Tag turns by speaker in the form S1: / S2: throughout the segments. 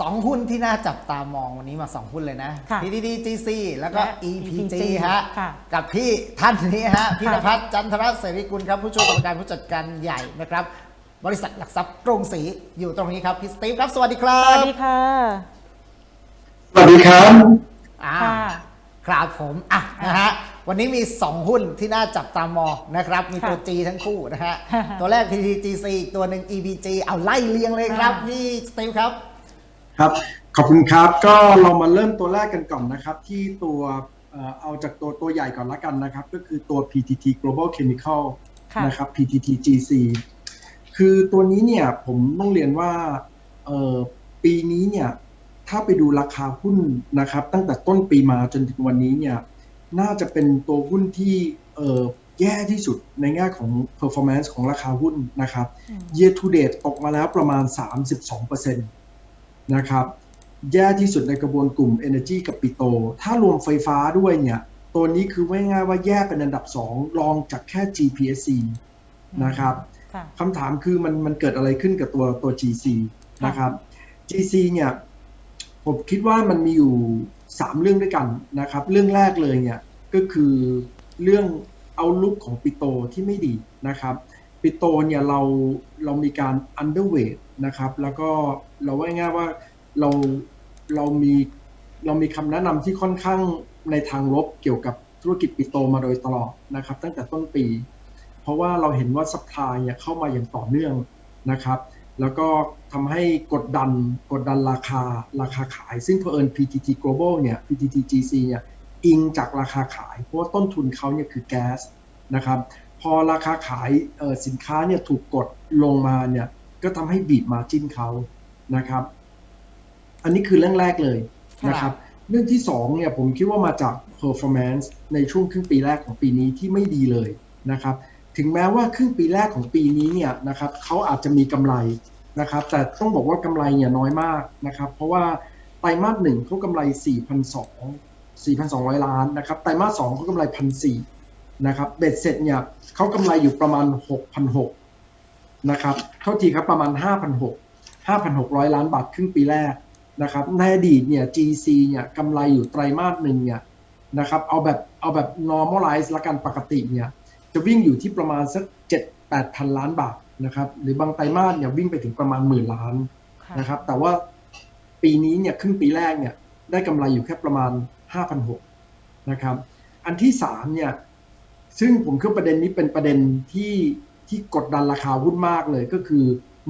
S1: สองหุ้นที่น่าจับตามองวันนี้มาสองหุ้นเลยนะ
S2: ค่ะ
S1: PDD GC แล้วก็
S2: และ
S1: EPG
S2: EPG
S1: ฮะ
S2: ค่ะ
S1: กับพี่ท่านนี้ฮะ พี่น
S2: ค่ะ
S1: ภัสจันทรเสรีกุลครับ ผู้ช่วยกรรมการผู้จัดการใหญ่นะครับ บริษัทหลักทรัพย์กรุงศรีอยู่ตรงนี้ครับพี่สตีฟครับ สวัสดีครั
S2: สวั
S1: บ
S2: สดีค่ะ
S3: สวัสดีครับ
S1: อ่า
S2: ค่ะ
S1: ครับผมอะนะฮะวันนี้มี 2 หุ้นที่น่าจับตามองนะครับ มีตัว
S2: ค่ะ
S1: G ทั้งคู่นะฮะ
S2: ค่ะ
S1: ตัวแรก PTGC อีกตัวหนึ่ง EPG เอาไล่เรียงเลยครับ
S2: ค่ะ
S1: พี่สตีฟครับ
S3: ครับ ขอบคุณครับ ก็เรามาเริ่มตัวแรกกันก่อนนะครับ ที่ตัวเอ่อเอาจากตัวตัวใหญ่ก่อนละกันนะครับ ก็คือตัว PTT Global Chemical
S2: ค่ะ
S3: นะครับ PTT GC คือตัวนี้เนี่ยผมต้องเรียนว่าเอ่อปีนี้เนี่ยถ้าไปดูราคาหุ้นนะครับ ตั้งแต่ต้นปีมาจนถึงวันนี้เนี่ยน่าจะเป็นตัวหุ้นที่เอ่อแย่ที่สุดในแง่ของ performance ของราคาหุ้นนะครับ year to date ตกมาแล้วประมาณ 32%นะครับแย่ที่สุดในกระบวนกลุ่ม Energy กับปิโต ถ้ารวมไฟฟ้าด้วยเนี่ย ตัวนี้คือว่าง่ายๆว่าแย่เป็นอันดับ 2 รองจากแค่ GPSC นะครับ
S2: ค่ะ
S3: คำถามคือมันมันเกิดอะไรขึ้นกับตัวตัว GC นะครับ GC เนี่ย ผมคิดว่ามันมีอยู่ 3 เรื่องด้วยกันนะครับ เรื่องแรกเลยเนี่ย ก็คือเรื่องเอาลุกของปิโตที่ไม่ดีนะครับ ปิโตเนี่ยเราเรามีการ underweight นะครับ แล้วก็เราว่าง่ายว่าเราเรามีเรามีคำแนะนำที่ค่อนข้างในทางลบเกี่ยวกับธุรกิจปิโตมาโดยตลอดนะครับ ตั้งแต่ต้นปี เพราะว่าเราเห็นว่า supply เนี่ยเข้ามาอย่างต่อเนื่องนะครับ แล้วก็ทำให้กดดันกดดันราคาราคาขาย ซึ่งเผอิญ PTT Global เนี่ย PTT GC เนี่ยอิงจากราคาขาย เพราะว่าต้นทุนเขาเนี่ยคือแก๊สนะครับ พอราคาขายเอ่อสินค้าเนี่ยถูกกดลงมาเนี่ยก็ทำให้บีบมาจิ้นเขานะครับ อันนี้คือเรื่องแรกเลยนะครับ เรื่องที่สองเนี่ยผมคิดว่ามาจาก performance ในช่วงครึ่งปีแรกของปีนี้ที่ไม่ดีเลยนะครับ ถึงแม้ว่าครึ่งปีแรกของปีนี้เนี่ยนะครับเขาอาจจะมีกำไรนะครับ แต่ต้องบอกว่ากำไรเนี่ยน้อยมากนะครับ เพราะว่าไตรมาสหนึ่งเขากำไร4,200 4,200 ล้านนะครับ ไตรมาสสองเขากำไร1,400 นะครับเบ็ดเสร็จเนี่ยเขากำไรอยู่ประมาณ 6,600นะครับเท่าทีครับประมาณ 5,600 5,600 ล้านบาทครึ่งปีแรกนะครับในอดีตเนี่ย GC เนี่ยกำไรอยู่ไตรมาสหนึ่งเนี่ยนะครับเอาแบบเอาแบบ normalize ละกันปกติเนี่ยจะวิ่งอยู่ที่ประมาณสักเจ็ดแปดพันล้านบาทนะครับหรือบางไตรมาสเนี่ยวิ่งไปถึงประมาณหมื่นล้าน
S2: ค่ะ
S3: นะครับแต่ว่าปีนี้เนี่ยครึ่งปีแรกเนี่ยได้กำไรอยู่แค่ประมาณห้าพันหกนะครับอันที่สามเนี่ย ซึ่งผมคิดว่าประเด็นนี้เป็นประเด็นที่ที่กดดันราคาหุ้นมากเลยก็คือ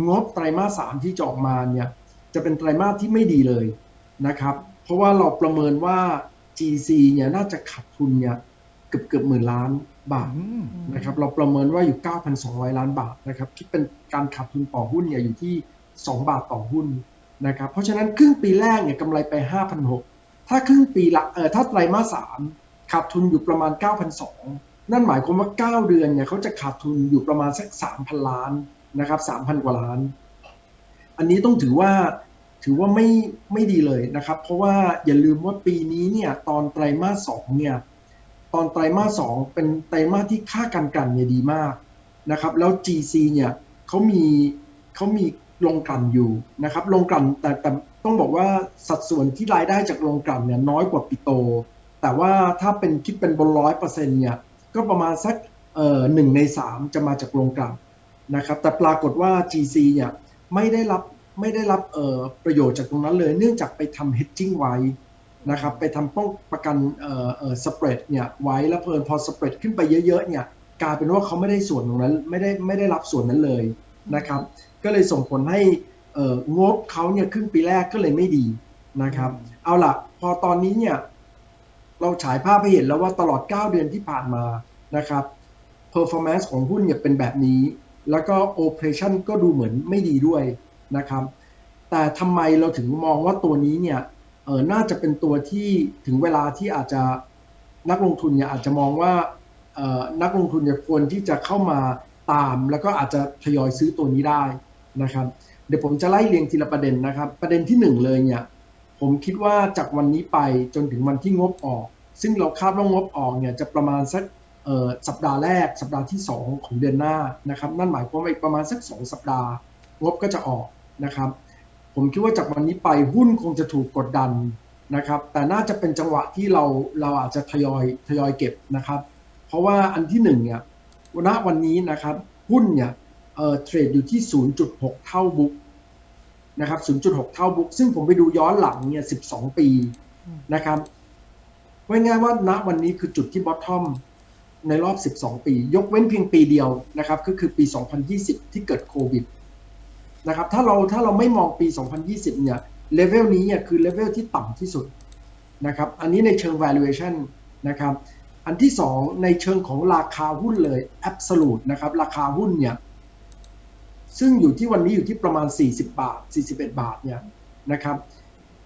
S3: งบไตรมาสสามที่จะออกมาเนี่ยจะเป็นไตรมาสที่ไม่ดีเลยนะครับ เพราะว่าเราประเมินว่า GC เนี่ยน่าจะขาดทุนเนี่ยเกือบเกือบหมื่นล้านบาท
S1: อืม
S3: นะครับเราประเมินว่าอยู่ 9,200 ล้านบาทนะครับคิดเป็นการขาดทุนต่อหุ้นเนี่ยอยู่ที่ 2 บาทต่อหุ้นนะครับเพราะฉะนั้นครึ่งปีแรกเนี่ยกำไรไป 5,600 ถ้าครึ่งปีละเออถ้าไตรมาสสามขาดทุนอยู่ประมาณ 9,200 นั่นหมายความว่า 9 เดือนเนี่ยเขาจะขาดทุนอยู่ประมาณสัก 3,000 ล้านนะครับ 3,000 กว่าล้าน อันนี้ต้องถือว่าถือว่าไม่ไม่ดีเลยนะครับ เพราะว่าอย่าลืมว่าปีนี้เนี่ยตอนไตรมาสสองเนี่ยตอนไตรมาสสองเป็นไตรมาสที่ค่าการกันเนี่ยดีมากนะครับ แล้ว GC เนี่ยเขามีเขามีโรงกลั่นอยู่นะครับโรงกลั่นแต่แต่ต้องบอกว่าสัดส่วนที่รายได้จากโรงกลั่นเนี่ยน้อยกว่าปิโต แต่ว่าถ้าเป็นคิดเป็นบนร้อยเปอร์เซ็นต์เนี่ย ก็ประมาณสักเอ่อหนึ่งในสามจะมาจากโรงกลั่นนะครับ แต่ปรากฏว่า GC เนี่ยไม่ได้รับไม่ได้รับเอ่อประโยชน์จากตรงนั้นเลย เนื่องจากไปทำ hedging ไว้นะครับ ไปทำป้องประกันเอ่อเอ่อสเปรดเนี่ยไว้แล้วเพลินพอสเปรดขึ้นไปเยอะๆเนี่ยกลายเป็นว่าเขาไม่ได้ส่วนตรงนั้นไม่ได้ไม่ได้รับส่วนนั้นเลยนะครับ ก็เลยส่งผลให้เอ่องบเขาเนี่ยครึ่งปีแรกก็เลยไม่ดีนะครับ เอาล่ะ พอตอนนี้เนี่ย เราฉายภาพให้เห็นแล้วว่าตลอด 9 เดือนที่ผ่านมานะครับ performance ของหุ้นเนี่ยเป็นแบบนี้ แล้วก็ operation ก็ดูเหมือนไม่ดีด้วยนะครับ แต่ทำไมเราถึงมองว่าตัวนี้เนี่ยเออน่าจะเป็นตัวที่ถึงเวลาที่อาจจะนักลงทุนเนี่ยอาจจะมองว่าเออนักลงทุนเนี่ยควรที่จะเข้ามาตาม แล้วก็อาจจะทยอยซื้อตัวนี้ได้นะครับ เดี๋ยวผมจะไล่เรียงทีละประเด็นนะครับ ประเด็นที่หนึ่งเลยเนี่ย ผมคิดว่าจากวันนี้ไปจนถึงวันที่งบออก ซึ่งเราคาดว่างบออกเนี่ยจะประมาณสักสัปดาห์แรก สัปดาห์ที่ 2 ของเดือนหน้านะครับ นั่นหมายความว่าอีกประมาณสัก 2 สัปดาห์ งบก็จะออกนะครับ ผมคิดว่าจากวันนี้ไปหุ้นคงจะถูกกดดันนะครับ แต่น่าจะเป็นจังหวะที่เราเราอาจจะทยอยทยอยเก็บนะครับ เพราะว่าอันที่หนึ่งเนี่ยณวันนี้นะครับหุ้นเนี่ยเเทรดอยู่ที่ 0.6 เท่าบุ๊ก นะครับ 0.6 เท่าบุ๊กซึ่งผมไปดูย้อนหลังเนี่ย 12 ปีนะครับว่าง่ายว่าณวันนี้คือจุดที่บอททอมในรอบ 12 ปี ยกเว้นเพียงปีเดียวนะครับ ก็คือปี 2020 ที่เกิดโควิดนะครับ ถ้าเราถ้าเราไม่มองปี 2020 เนี่ยเลเวลนี้เนี่ยคือเลเวลที่ต่ำที่สุดนะครับ อันนี้ในเชิง valuation นะครับ อันที่สองในเชิงของราคาหุ้นเลย absolute นะครับ ราคาหุ้นเนี่ย ซึ่งอยู่ที่วันนี้อยู่ที่ประมาณ 40 บาท 41 บาทเนี่ยนะครับ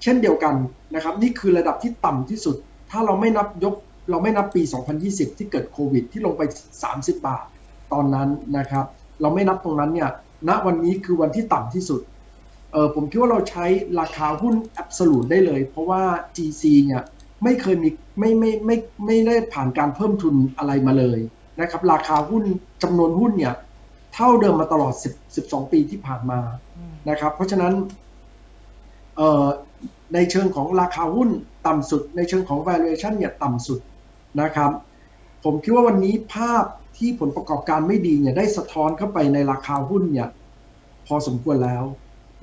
S3: เช่นเดียวกันนะครับนี่คือระดับที่ต่ำที่สุด ถ้าเราไม่นับยกเราไม่นับปี 2020 ที่เกิดโควิด ที่ลงไป 30 บาท ตอนนั้นนะครับ เราไม่นับตรงนั้นเนี่ยณวันนี้คือวันที่ต่ำที่สุดเออผมคิดว่าเราใช้ราคาหุ้น absolute ได้เลย เพราะว่า GC เนี่ยไม่เคยมีไม่ไม่ไม่ไม่ได้ผ่านการเพิ่มทุนอะไรมาเลยนะครับ ราคาหุ้นจำนวนหุ้นเนี่ย เท่าเดิมมาตลอด 10 12 ปีที่ผ่านมานะครับ เพราะฉะนั้นเอ่อในเชิงของราคาหุ้นต่ำสุด ในเชิงของ valuation เนี่ยต่ำสุดนะครับ ผมคิดว่าวันนี้ภาพที่ผลประกอบการไม่ดีเนี่ยได้สะท้อนเข้าไปในราคาหุ้นเนี่ยพอสมควรแล้ว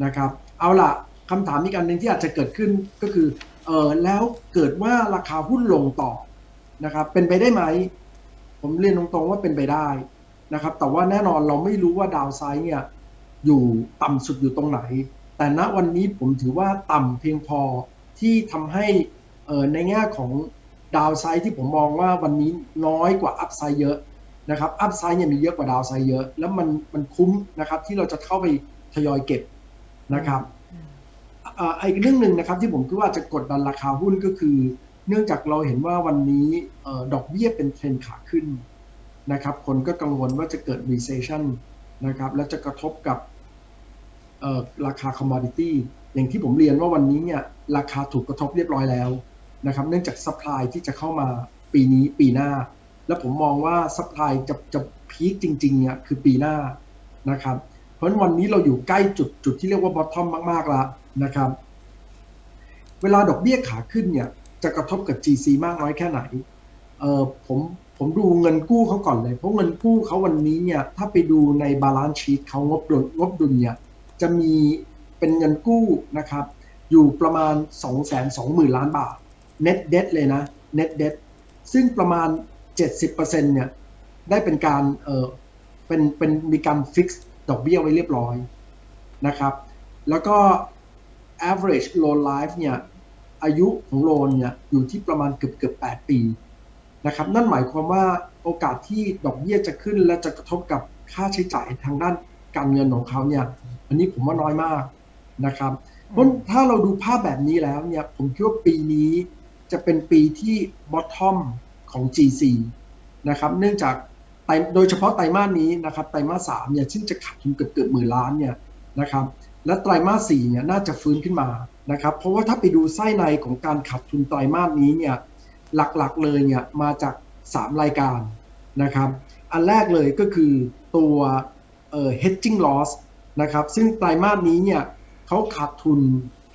S3: นะครับ เอาล่ะคำถามอีกอันหนึ่งที่อาจจะเกิดขึ้นก็คือเออแล้วเกิดว่าราคาหุ้นลงต่อนะครับ เป็นไปได้ไหม ผมเรียนตรงๆว่าเป็นไปได้ นะครับ แต่ว่าแน่นอนเราไม่รู้ว่าดาวไซด์เนี่ยอยู่ต่ำสุดอยู่ตรงไหน แต่ณวันนี้ผมถือว่าต่ำเพียงพอที่ทำให้ในแง่ของดาวไซด์ที่ผมมองว่าวันนี้น้อยกว่าอัพไซด์เยอะนะครับอัพไซด์เนี่ยมีเยอะกว่าดาวไซด์เยอะ แล้วมันมันคุ้มนะครับที่เราจะเข้าไปทยอยเก็บนะครับอีกเรื่องหนึ่งนะครับที่ผมคิดว่าจะกดดันราคาหุ้นก็คือ เนื่องจากเราเห็นว่าวันนี้ดอกเบี้ยเป็นเทรนขาขึ้น นะครับคนก็กังวลว่าจะเกิด recession นะครับและจะกระทบกับราคา commodity อย่างที่ผมเรียนว่าวันนี้เนี่ยราคาถูกกระทบเรียบร้อยแล้วนะครับเนื่องจาก supply ที่จะเข้ามาปีนี้ปีหน้า แล้วผมมองว่า supply จะจะพีคจริงๆเนี่ยคือปีหน้านะครับเพราะวันนี้เราอยู่ใกล้จุดจุดที่เรียกว่า bottom มากๆแล้วนะครับเวลาดอกเบี้ยขาขึ้นเนี่ยจะกระทบกับ GC มากน้อยแค่ไหนเออผม ผมดูเงินกู้เขาก่อนเลย เพราะเงินกู้เขาวันนี้เนี่ย ถ้าไปดูในบาลานซ์ชีตเขางบดุลงบดุลเนี่ยจะมีเป็นเงินกู้นะครับ อยู่ประมาณ 2 2 0 0 0 0 ล้านบาท net debt เลยนะ net debt ซึ่งประมาณ 70%เนี่ยได้เป็นการเออเป็นเป็นมีการฟิกซ์ดอกเบี้ยไว้เรียบร้อยนะครับ แล้วก็ average loan life เนี่ยอายุของโลนเนี่ยอยู่ที่ประมาณเกือบเกือบ8ปี นะครับนั่นหมายความว่าโอกาสที่ดอกเบี้ยจะขึ้นและจะกระทบกับค่าใช้จ่ายทางด้านการเงินของเขาเนี่ยอันนี้ผมว่าน้อยมากนะครับเพราะถ้าเราดูภาพแบบนี้แล้วเนี่ยผมคิดว่าปีนี้จะเป็นปีที่ bottom ของ GC นะครับเนื่องจากโดยเฉพาะไตรมาสนี้นะครับไตรมาสสามเนี่ยซึ่งจะขาดทุนเกือบเกือบหมื่นล้านเนี่ยนะครับและไตรมาสสี่เนี่ยน่าจะฟื้นขึ้นมานะครับเพราะว่าถ้าไปดูไส้ในของการขาดทุนไตรมาสนี้เนี่ย หลักๆเลยเนี่ยมาจาก 3 รายการนะครับ อันแรกเลยก็คือตัวเอ่อ hedging loss นะครับ ซึ่งไตรมาสนี้เนี่ยเขาขาดทุน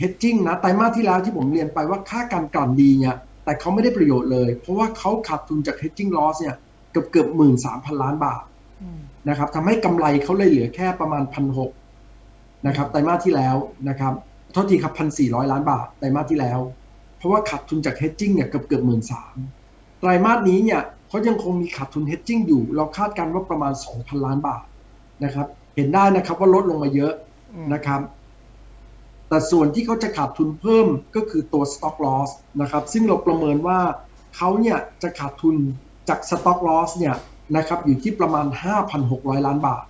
S3: hedging นะ ไตรมาสที่แล้วที่ผมเรียนไปว่าค่าการกลั่นดีเนี่ย แต่เขาไม่ได้ประโยชน์เลย เพราะว่าเขาขาดทุนจาก hedging loss เนี่ยเกือบเกือบหมื่นสามพันล้านบาทนะครับทำให้กำไรเขาเลยเหลือแค่ประมาณพันหกนะครับ ไตรมาสที่แล้วนะครับโทษทีครับพันสี่ร้อยล้านบาทไตรมาสที่แล้ว เพราะว่าขาดทุนจาก hedging เนี่ยเกือบเกือบหมื่นสามไตรมาสนี้เนี่ยเขายังคงมีขาดทุน hedging อยู่ เราคาดการณ์ว่าประมาณ 2,000 ล้านบาทนะครับ เห็นได้นะครับว่าลดลงมาเยอะนะครับ แต่ส่วนที่เขาจะขาดทุนเพิ่มก็คือตัว stock loss นะครับ ซึ่งเราประเมินว่าเขาเนี่ยจะขาดทุนจาก stock loss เนี่ยนะครับอยู่ที่ประมาณ 5,600 ล้านบาท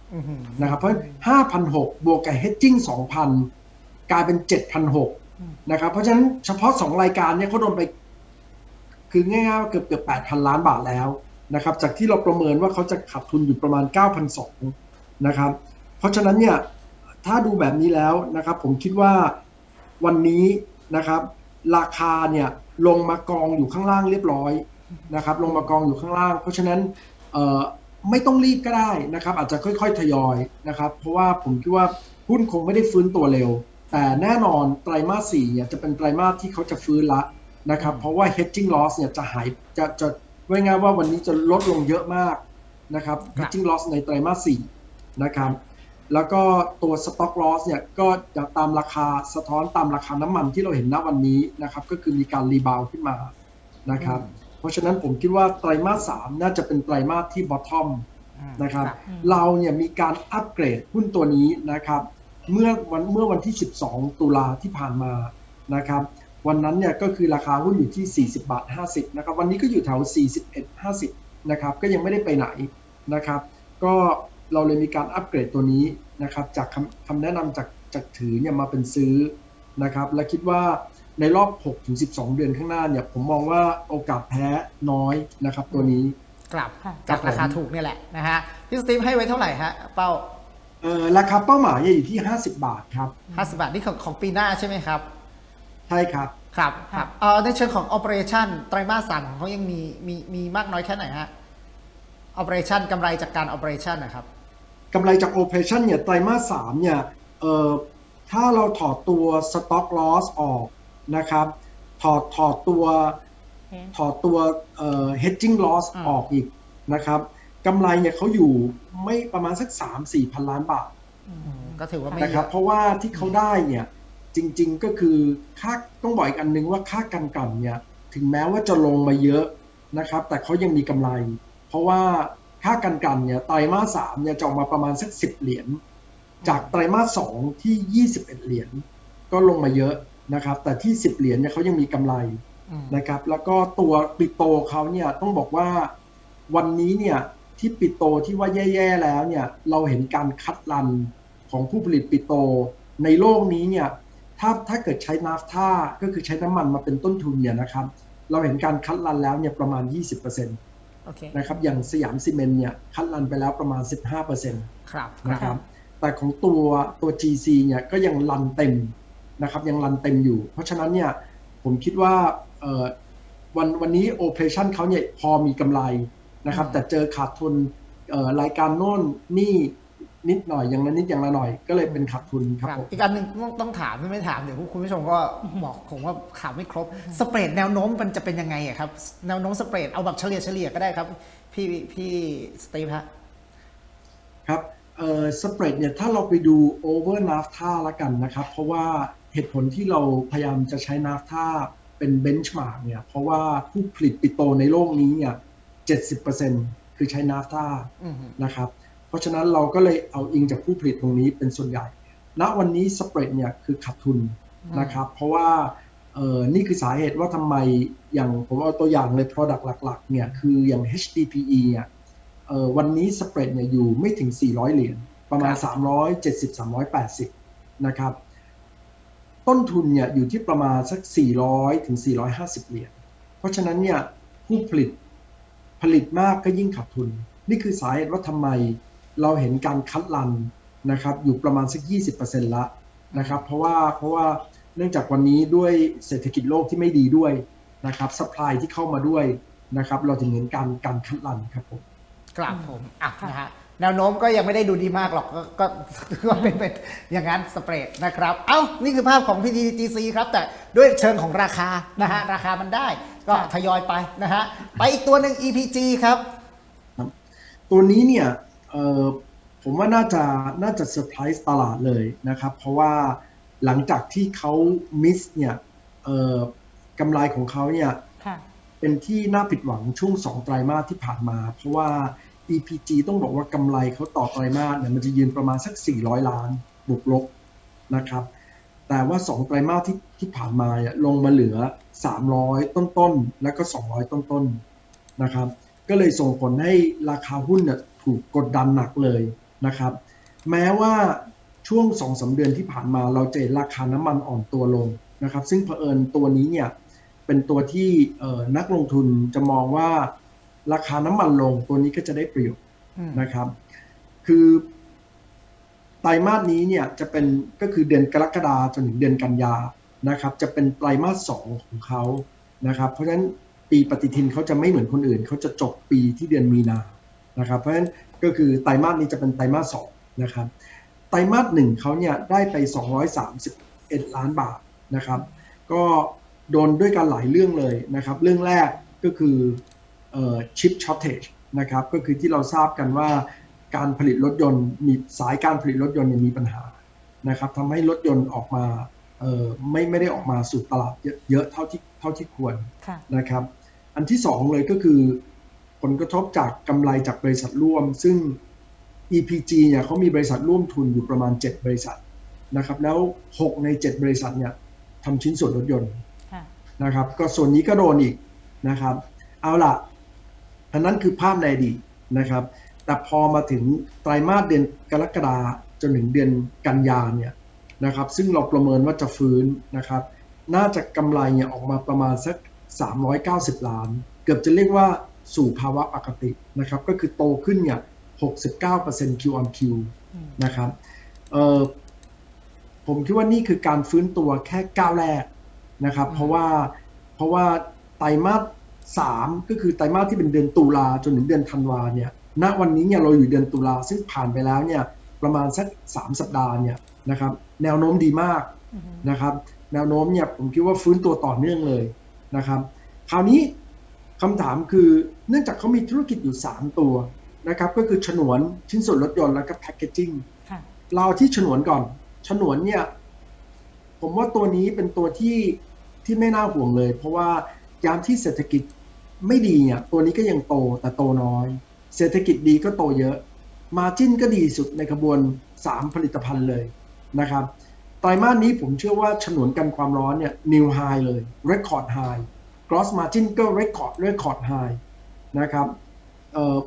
S3: นะครับ เพราะ 5,600 บวกกับ hedging 2,000 กลายเป็น 7,600 นะครับเพราะฉะนั้นเฉพาะ 2 รายการเนี่ยเขาโดนไป คือง่ายๆเกือบเกือบ8,000ล้านบาทแล้วนะครับ จากที่เราประเมินว่าเขาจะขาดทุนอยู่ประมาณ9,200นะครับ เพราะฉะนั้นเนี่ยถ้าดูแบบนี้แล้วนะครับ ผมคิดว่าวันนี้นะครับ ราคาเนี่ยลงมากองอยู่ข้างล่างเรียบร้อยนะครับ ลงมากองอยู่ข้างล่าง เพราะฉะนั้นไม่ต้องรีบก็ได้นะครับ อาจจะค่อยๆทยอยนะครับ เพราะว่าผมคิดว่าหุ้นคงไม่ได้ฟื้นตัวเร็ว แต่แน่นอนไตรมาสสี่เนี่ยจะเป็นไตรมาสที่เขาจะฟื้นละนะครับ เพราะว่า hedging loss เนี่ยจะหายจะจะไว้ง่ายว่าวันนี้จะลดลงเยอะมากนะครับ
S1: ครับ
S3: hedging loss ในไตรมาสสี่นะครับ แล้วก็ตัว stock loss เนี่ยก็จะตามราคาสะท้อนตามราคาน้ำมันที่เราเห็นณวันนี้นะครับ ก็คือมีการรีบาวขึ้นมานะครับ เพราะฉะนั้นผมคิดว่าไตรมาสสามน่าจะเป็นไตรมาสที่ bottom
S1: อืม
S3: นะครับ
S1: ครับ
S3: เราเนี่ยมีการอัปเกรดหุ้นตัวนี้นะครับ เมื่อวันเมื่อวันที่ 12 ตุลาที่ผ่านมานะครับวันนั้นเนี่ยก็คือราคาหุ้นอยู่ที่ 40 บาท 50 นะครับ วันนี้ก็อยู่แถว 41 50 นะครับ ก็ยังไม่ได้ไปไหนนะครับ ก็เราเลยมีการอัปเกรดตัวนี้นะครับ จากคำคำแนะนำจากจากถือเนี่ยมาเป็นซื้อนะครับ และคิดว่าในรอบ 6-12 เดือนข้างหน้าเนี่ย ผมมองว่าโอกาสแพ้น้อยนะครับตัวนี้
S1: กลับ
S2: ค่ะ
S1: จากราคา
S3: ครับผม
S1: ถูกเนี่ยแหละนะฮะ พี่สตีฟให้ไว้เท่าไหร่ฮะเป้า
S3: เอ่อราคาเป้าหมายเนี่ยอยู่ที่ 50 บาทครับ
S1: 50 บาทนี่ของของปีหน้าใช่ไหมครับ
S3: ใช่ครับ
S1: ครับครับเอ่อในเชิงของ operation ไตรมาสสามของเขายังมีมีมีมากน้อยแค่ไหนฮะ operation กำไรจากการ operation นะครับ
S3: กำไรจาก operation เนี่ยไตรมาสสามเนี่ยเอ่อถ้าเราถอดตัว stock loss ออกนะครับ ถอดถอดตัวถอดตัวเอ่อ hedging loss
S1: อืม
S3: ออกอีกนะครับ กำไรเนี่ยเขาอยู่ไม่ประมาณสัก3-4พันล้านบาท
S1: ก็ถือว่าไม่
S3: นะ
S1: เย
S3: ครับ
S1: อะ
S3: เพราะว่าที่เขาได้เนี่ย จริง ๆ ก็คือค่าต้องบอกอีกอันหนึงว่าค่ากันกลั่นเนี่ย ถึงแม้ว่าจะลงมาเยอะนะครับ แต่เขายังมีกำไร เพราะว่าค่ากันกลั่นเนี่ยไตรมาสสามเนี่ยจะออกมาประมาณสักสิบเหรียญจากไตรมาสสองที่21เหรียญก็ลงมาเยอะนะครับ แต่ที่10เหรียญเนี่ยเขายังมีกำไร
S1: อืม
S3: นะครับ แล้วก็ตัวปิโตเขาเนี่ยต้องบอกว่าวันนี้เนี่ย ที่ปิโตที่ว่าแย่ๆแล้วเนี่ยเราเห็นการคัดรันของผู้ผลิตปิโตในโลกนี้เนี่ยถ้าถ้าเกิดใช้นาฟท่าก็คือใช้น้ำมันมาเป็นต้นทุนเนี่ยนะครับ เราเห็นการคัดรันแล้วเนี่ยประมาณ 20%
S1: โอเค
S3: นะครับอย่างสยามซีเมนต์เนี่ยคัดรันไปแล้วประมาณ 15%
S1: ครับ
S3: นะครับ แต่ของตัวตัว GC เนี่ยก็ยังรันเต็มนะครับยังรันเต็มอยู่ เพราะฉะนั้นเนี่ยผมคิดว่าเอ่อวันวันนี้โอเปอเรชั่นเขาเนี่ยพอมีกำไร นะครับ แต่เจอขาดทุนเอ่อรายการโน่นนี่นิดหน่อยอย่างละนิดอย่างละหน่อยก็เลยเป็นขาดทุนครับ
S1: ครับ
S3: ผม
S1: อีกอันหนึ่งต้องต้องถามไม่ไม่ถามเดี๋ยวคุณผู้ชมก็บอกผมว่าข่าวไม่ครบสเปรดแนวโน้มมันจะเป็นยังไงอะครับ แนวโน้มสเปรดเอาแบบเฉลี่ยเฉลี่ยก็ได้ครับ พี่พี่สตีฟฮะ
S3: ครับเอ่อสเปรดเนี่ยถ้าเราไปดู over NAFTA ละกันนะครับ เพราะว่าเหตุผลที่เราพยายามจะใช้ NAFTA เป็นเบนช์มาร์กเนี่ยเพราะว่าผู้ผลิตปิโตในโลกนี้เนี่ย 70%คือใช้ NAFTA
S1: อืมฮึ
S3: นะครับ เพราะฉะนั้นเราก็เลยเอาอิงจากผู้ผลิตตรงนี้เป็นส่วนใหญ่ ณ วันนี้สเปรดเนี่ยคือขาดทุนนะครับ เพราะว่าเอ่อนี่คือสาเหตุว่าทำไมอย่างผมเอาตัวอย่างเลย Product หลักๆเนี่ยคืออย่าง HDPE เนี่ยเอ่อวันนี้สเปรดเนี่ยอยู่ไม่ถึง 400 เหรียญประมาณ 370-380 นะครับ ต้นทุนเนี่ยอยู่ที่ประมาณสัก 400 ถึง 450 เหรียญเพราะฉะนั้นเนี่ยผู้ผลิต ผลิตมากก็ยิ่งขาดทุน นี่คือสาเหตุว่าทำไมเราเห็นการคัดลันนะครับอยู่ประมาณสัก 20%ละนะครับเพราะว่าเพราะว่าเนื่องจากวันนี้ด้วยเศรษฐกิจโลกที่ไม่ดีด้วยนะครับสป라이ที่เข้ามาด้วยนะครับเราถึงเห็นการการคัดลันครับผม
S1: ครับผมอะนะฮะ แนวโน้มก็ยังไม่ได้ดูดีมากหรอกก็ก็ก็เป็นเป็นอย่างนั้นสเปรดนะครับ เอ้า นี่คือภาพของ PTGC ครับ แต่ด้วยเชิงของราคานะฮะราคามันได้ก็
S2: ค่ะ
S1: ทยอยไปนะฮะไปอีกตัวหนึ่ง EPG ครับ
S3: ตัวนี้เนี่ยเอ่อผมว่าน่าจะน่าจะเซอร์ไพรส์ตลาดเลยนะครับ เพราะว่าหลังจากที่เขามิสเนี่ยเอ่อกำไรของเขาเนี่ย
S2: ค่ะ
S3: เป็นที่น่าผิดหวังช่วง2ไตรมาสที่ผ่านมา เพราะว่า EPG ต้องบอกว่ากำไรเขาต่อไตรมาสเนี่ยมันจะยืนประมาณสัก 400 ล้านบวกลบนะครับ แต่ว่า 2 ไตรมาสที่ที่ผ่านมาเนี่ยลงมาเหลือ 300 ต้นๆแล้วก็ 200 ต้นๆนะครับ ก็เลยส่งผลให้ราคาหุ้นเนี่ยถูกกดดันหนักเลยนะครับ แม้ว่าช่วง2อสเดือนที่ผ่านมาเราจะเห็นราคาน้ำมันอ่อนตัวลงนะครับ ซึ่งเผอิญตัวนี้เนี่ยเป็นตัวที่นักลงทุนจะมองว่า ราคาน้ำมันลงตัวนี้ก็จะได้ประโยชน์
S1: อืม
S3: นะครับ คือไตรมาสนี้เนี่ยจะเป็นก็คือเดือนกรกฎาจนถึงเดือนกันยานะครับ จะเป็นไตรมาสสองของเขานะครับ เพราะฉะนั้นปีปฏิทินเขาจะไม่เหมือนคนอื่นเขาจะจบปีที่เดือนมีนานะครับ เพราะฉะนั้นก็คือไตรมาสนี้จะเป็นไตรมาสสองนะครับ ไตรมาสหนึ่งเขาเนี่ยได้ไป11ล้านบาทนะครับ ก็โดนด้วยกันหลายเรื่องเลยนะครับ เรื่องแรกก็คือ ชิปช็อตเทจนะครับก็คือที่เราทราบกันว่าการผลิตรถยนต์มีสายการผลิตรถยนต์เนี่ยมีปัญหานะครับทำให้รถยนต์ออกมาเอ่อไม่ไม่ได้ออกมาสู่ตลาดเยอะเยอะเท่าที่เท่าที่ควร
S2: ค่ะ
S3: นะครับ อันที่สองเลยก็คือ ผลกระทบจากกำไรจากบริษัทร่วม ซึ่ง EPG เนี่ยเขามีบริษัทร่วมทุนอยู่ประมาณ 7 บริษัทนะครับ แล้ว 6 ใน 7 บริษัทเนี่ยทำชิ้นส่วนรถยนต์
S2: ค่ะ
S3: นะครับ ก็ส่วนนี้ก็โดนอีกนะครับ เอาล่ะ อันนั้นคือภาพในอดีตนะครับ แต่พอมาถึงไตรมาสเดือนกรกฎาจนถึงเดือนกันยาเนี่ยนะครับ ซึ่งเราประเมินว่าจะฟื้นนะครับ น่าจะกำไรเนี่ยออกมาประมาณสัก 390 ล้าน เกือบจะเรียกว่าสู่ภาวะปกตินะครับ ก็คือโตขึ้นเนี่ย69% Q on Q นะครับเออผมคิดว่านี่คือการฟื้นตัวแค่ก้าวแรกนะครับ เพราะว่าเพราะว่าไตรมาส สามก็คือไตรมาสที่เป็นเดือนตุลาจนถึงเดือนธันวาเนี่ยณวันนี้เนี่ยเราอยู่เดือนตุลาซึ่งผ่านไปแล้วเนี่ยประมาณสักสามสัปดาห์เนี่ยนะครับแนวโน้มดีมาก
S2: อืม
S3: นะครับ แนวโน้มเนี่ยผมคิดว่าฟื้นตัวต่อเนื่องเลยนะครับ คราวนี้คำถามคือเนื่องจากเขามีธุรกิจอยู่ 3 ตัวนะครับก็คือฉนวนชิ้นส่วนรถยนต์แล้วก็แพคเกจิ้ง
S2: ค่ะ
S3: เราเอาที่ฉนวนก่อนฉนวนเนี่ยผมว่าตัวนี้เป็นตัวที่ที่ไม่น่าห่วงเลย เพราะว่า ยามที่เศรษฐกิจไม่ดีเนี่ยตัวนี้ก็ยังโตแต่โตน้อย เศรษฐกิจดีก็โตเยอะ มาจิ้นก็ดีสุดในขบวน 3 ผลิตภัณฑ์เลยนะครับไตรมาสนี้ผมเชื่อว่าฉนวนกันความร้อนเนี่ย new high เลย record high gross margin ก็ record record high นะครับเอ่อ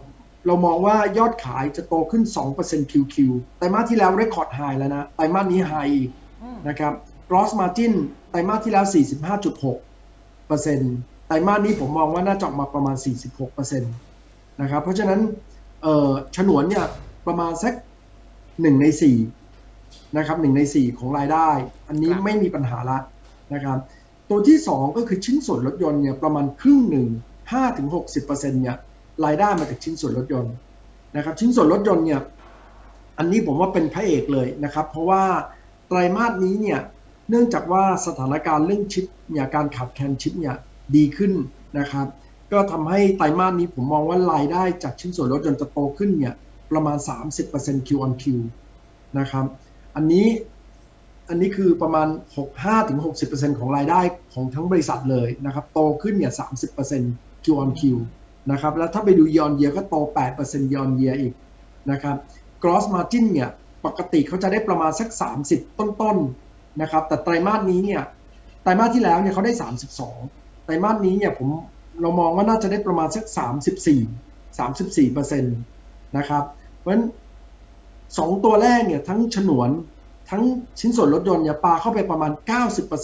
S3: เรามองว่ายอดขายจะโตขึ้น 2% QQ ไตรมาสที่แล้ว record high แล้วนะ ไตรมาสนี้ high อีก
S2: อืม
S3: นะครับ gross margin ไตรมาสที่แล้ว 45.6% ไตรมาสนี้ผมมองว่าน่าจะออกมาประมาณ 46%นะครับ เพราะฉะนั้นเอ่อฉนวนเนี่ยประมาณสัก1ใน4นะครับหนึ่งใน4ของรายได้ อันนี้
S1: ครับ
S3: ไม่มีปัญหาละนะครับ ตัวที่2ก็คือชิ้นส่วนรถยนต์เนี่ยประมาณครึ่งหนึ่ง5-60%เนี่ยรายได้มาจากชิ้นส่วนรถยนต์นะครับ ชิ้นส่วนรถยนต์เนี่ยอันนี้ผมว่าเป็นพระเอกเลยนะครับ เพราะว่าไตรมาสนี้เนี่ย เนื่องจากว่าสถานการณ์เรื่องชิปเนี่ยการขาดแคลนชิปเนี่ยดีขึ้นนะครับ ก็ทำให้ไตรมาสนี้ผมมองว่ารายได้จากชิ้นส่วนรถยนต์จะโตขึ้นเนี่ยประมาณ 30% Q on Q นะครับ อันนี้อันนี้คือประมาณ 65-60%ของรายได้ของทั้งบริษัทเลยนะครับ โตขึ้นเนี่ย30% Q on Q นะครับ แล้วถ้าไปดู year on year ก็โต 8% year on year อีกนะครับ gross margin เนี่ยปกติเขาจะได้ประมาณสัก 30 ต้นๆ นะครับ แต่ไตรมาสนี้เนี่ยไตรมาสที่แล้วเนี่ยเขาได้ 32 ไตรมาสนี้เนี่ยผมเรามองว่าน่าจะได้ประมาณสัก 34 34%นะครับ เพราะฉะนั้นสองตัวแรกเนี่ยทั้งฉนวนทั้งชิ้นส่วนรถยนต์เนี่ยปาเข้าไปประมาณ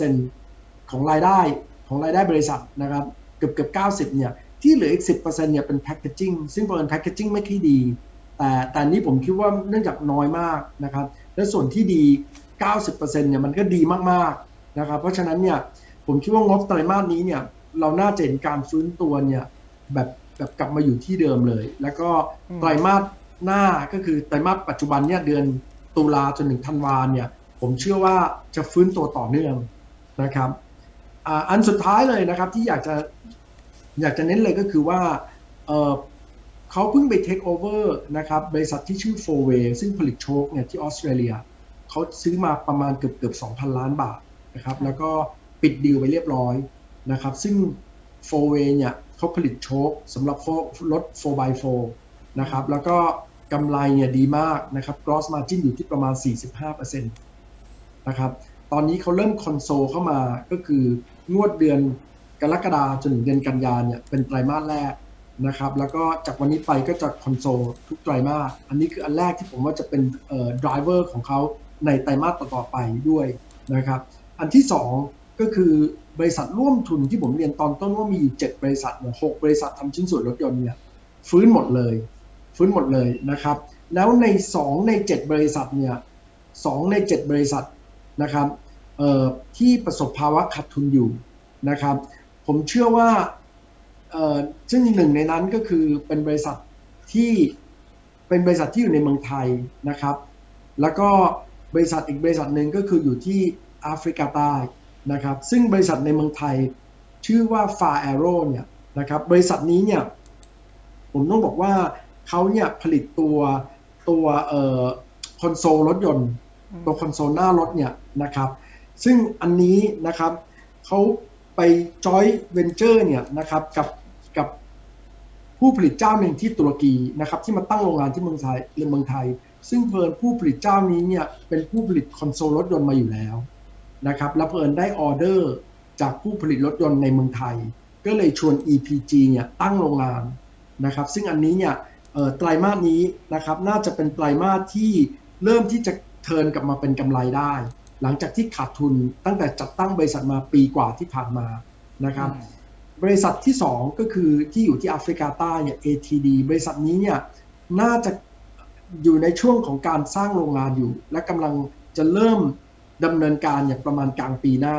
S3: 90%ของรายได้ของรายได้บริษัทนะครับ เกือบเกือบ90 เนี่ยที่เหลืออีก 10%เนี่ยเป็นแพคเกจิ้งซึ่งเปิดแพคเกจิ้งไม่ค่อยดี แต่แต่นี้ผมคิดว่าเนื่องจากน้อยมากนะครับ และส่วนที่ดี 90%เนี่ยมันก็ดีมากๆนะครับ เพราะฉะนั้นเนี่ยผมคิดว่างบไตรมาสนี้เนี่ยเราน่าจะเห็นการฟื้นตัวเนี่ยแบบแบบกลับมาอยู่ที่เดิมเลย แล้วก็ไตรมาสหน้าก็คือไตรมาสปัจจุบันเนี่ยเดือนตุลาจนถึงธันวาเนี่ยผมเชื่อว่าจะฟื้นตัวต่อเนื่องนะครับอ่าอันสุดท้ายเลยนะครับที่อยากจะอยากจะเน้นเลยก็คือว่า เอ่อเขาเพิ่งไปเทคโอเวอร์นะครับบริษัทที่ชื่อ f o r w a y ซึ่งผลิตโชคเนี่ยที่ออสเตรเลียเขาซื้อมาประมาณเกือบเกือบ2,000 ล้านบาทนะครับแล้วก็ปิดดีลไปเรียบร้อยนะครับซึ่ง f o r w a y เนี่ยเขาผลิตโชคสำหรับรถ 4x4 นะครับแล้วก็กำไรเนี่ยดีมากนะครับ gross margin อยู่ที่ประมาณ 45%นะครับตอนนี้เขาเริ่มคอนโซลเข้ามาก็คืองวดเดือนกรกฎาจนถึงเดือนกันยาเนี่ยเป็นไตรมาสแรก นะครับ แล้วก็จากวันนี้ไปก็จะคอนโซลทุกไตรมาส อันนี้คืออันแรกที่ผมว่าจะเป็นเอ่อ driver ของเขาในไตรมาสต่อๆไปด้วยนะครับ อันที่สองก็คือบริษัทร่วมทุนที่ผมเรียนตอนต้นว่ามีอยู่7บริษัทเนี่ยหกบริษัททำชิ้นส่วนรถยนต์เนี่ยฟื้นหมดเลย ฟื้นหมดเลยนะครับ แล้วใน 2 ใน 7 บริษัทเนี่ยสใน 7 บริษัทนะครับเอ่อที่ประสบภาวะขาดทุนอยู่นะครับ ผมเชื่อว่า ซึ่งหนึ่งในนั้นก็คือเป็นบริษัทที่เป็นบริษัทที่อยู่ในเมืองไทยนะครับ แล้วก็บริษัทอีกบริษัทหนึ่งก็คืออยู่ที่แอฟริกาใต้นะครับ ซึ่งบริษัทในเมืองไทยชื่อว่า Far Aero เนี่ยนะครับบริษัทนี้เนี่ยผมต้องบอกว่าเขาเนี่ยผลิตตัวตัวเอ่อคอนโซลรถยนต์ ตัวคอนโซลหน้ารถเนี่ยนะครับซึ่งอันนี้นะครับเขาไปจอยเวนเจอร์เนี่ยนะครับกับกับ ผู้ผลิตเจ้าหนึ่งที่ตุรกีนะครับที่มาตั้งโรงงานที่เมืองไทยในเมืองไทย ซึ่งเพลินผู้ผลิตเจ้านี้เนี่ยเป็นผู้ผลิตคอนโซลรถยนต์มาอยู่แล้วนะครับแล้วเพลินได้ออเดอร์จากผู้ผลิตรถยนต์ในเมืองไทย ก็เลยชวน EPG เนี่ยตั้งโรงงานนะครับ ซึ่งอันนี้เนี่ยไตรมาสนี้นะครับน่าจะเป็นไตรมาสที่เริ่มที่จะเทิร์นกลับมาเป็นกำไรได้ หลังจากที่ขาดทุนตั้งแต่จัดตั้งบริษัทมาปีกว่าที่ผ่านมานะครับ บริษัทที่ 2 ก็คือที่อยู่ที่แอฟริกาใต้เนี่ย ATD บริษัทนี้เนี่ยน่าจะอยู่ในช่วงของการสร้างโรงงานอยู่ และกำลังจะเริ่มดำเนินการอย่างประมาณกลางปีหน้า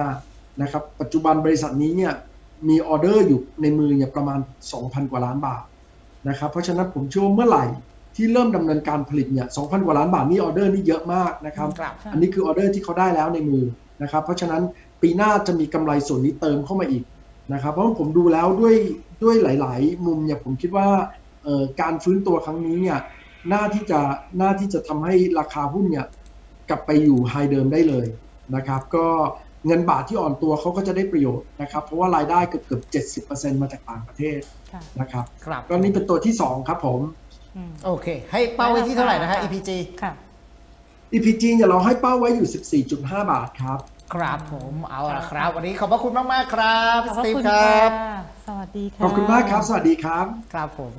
S3: นะครับ ปัจจุบันบริษัทนี้เนี่ยมีออเดอร์อยู่ในมือเนี่ยประมาณ 2,000 กว่าล้านบาทนะครับ เพราะฉะนั้นผมเชื่อว่าเมื่อไหร่ที่เริ่มดำเนินการผลิตเนี่ย2,000 กว่าล้านบาทนี่ออเดอร์นี่เยอะมากนะครับ
S1: ครับ
S3: อันนี้คือออเดอร์ที่เขาได้แล้วในมือนะครับ เพราะฉะนั้นปีหน้าจะมีกำไรส่วนนี้เติมเข้ามาอีก นะครับเพราะว่าผมดูแล้วด้วยด้วยหลาย ๆ มุมเนี่ยผมคิดว่าเอ่อการฟื้นตัวครั้งนี้เนี่ยน่าที่จะน่าที่จะทำให้ราคาหุ้นเนี่ยกลับไปอยู่ไฮเดิมได้เลยนะครับก็เงินบาทที่อ่อนตัวเขาก็จะได้ประโยชน์นะครับ เพราะว่ารายได้เกือบเกือบเจ็ดสิบเปอร์เซ็นต์มาจากต่างประเทศ
S2: ค่ะ
S3: นะครับ
S1: ครับ
S3: ก็นี่เป็นตัวที่สองครับผม
S2: อืม
S1: โอเค ให้เป้าไว้ที่เท่าไหร่นะฮะ EPG
S2: ค่ะ
S3: EPG เนี่ยเราให้เป้าไว้อยู่ 14.5 บาทครับ
S1: ครับผมเอาละครับ วันนี้ขอบพระคุณมาก ๆ ครับ
S2: ขอบ
S1: ส
S2: พระ
S1: ตีฟ
S2: คุณ
S1: ค
S2: ค่ะ
S1: รับ
S2: สวัสดีค่ะ
S3: ขอบคุณมากครับ สวัสดีครับ
S1: ครับผม